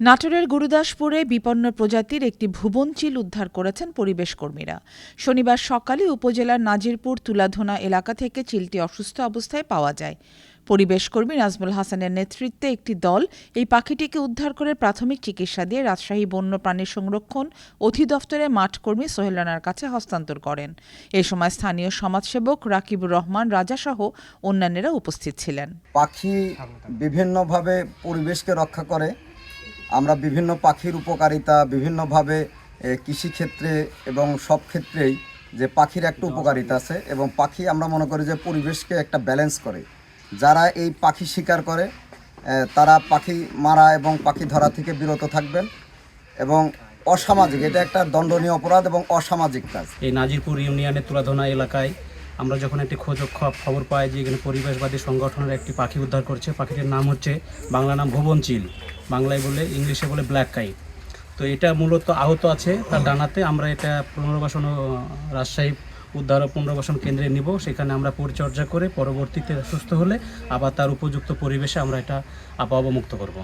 নাটোরের গুরুদাসপুরে বিপন্ন প্রজাতির একটি ভুবনচিল উদ্ধার করেছেন পরিবেশ কর্মীরা। শনিবার সকালে উপজেলার নাজিরপুর তুলাধোনা এলাকা থেকে চিলটি অসুস্থ অবস্থায় পাওয়া যায়। পরিবেশ কর্মী নাজমুল হাসানের নেতৃত্বে একটি দল এই পাখিটিকে উদ্ধার করে প্রাথমিক চিকিৎসা দিয়ে রাজশাহী বন্যপ্রাণী সংরক্ষণ অধিদপ্তরের মাঠকর্মী সোহেল রানার কাছে হস্তান্তর করেন। এ সময় স্থানীয় সমাজসেবক রাকিবুর রহমান রাজাসহ অন্যান্যরা উপস্থিত ছিলেন। পাখি বিভিন্নভাবে পরিবেশকে রক্ষা করে। আমরা বিভিন্ন পাখির উপকারিতা, বিভিন্নভাবে কৃষিক্ষেত্রে এবং সব ক্ষেত্রেই যে পাখির একটা উপকারিতা আছে এবং পাখি আমরা মনে করি যে পরিবেশকে একটা ব্যালেন্স করে। যারা এই পাখি শিকার করে তারা পাখি মারা এবং পাখি ধরা থেকে বিরত থাকবেন এবং অসামাজিক, এটা একটা দণ্ডনীয় অপরাধ এবং অসামাজিক কাজ। এই নাজিরপুর ইউনিয়নের তুলাধনা এলাকায় আমরা যখন একটি খোঁজ খবর পাই যে এখানে পরিবেশবাদী সংগঠনের একটি পাখি উদ্ধার করছে, পাখিটির নাম হচ্ছে বাংলা নাম ভুবন চিল বাংলায় বলে, ইংলিশে বলে ব্ল্যাক কাই তো এটা মূলত আহত আছে, তার ডানাতে আমরা এটা পুনর্বাসন রাজশাহী উদ্ধার ও পুনর্বাসন কেন্দ্রে নিব। সেখানে আমরা পরিচর্যা করে পরবর্তীতে সুস্থ হলে আবার তার উপযুক্ত পরিবেশে আমরা এটা আবহাওয়া মুক্ত করব।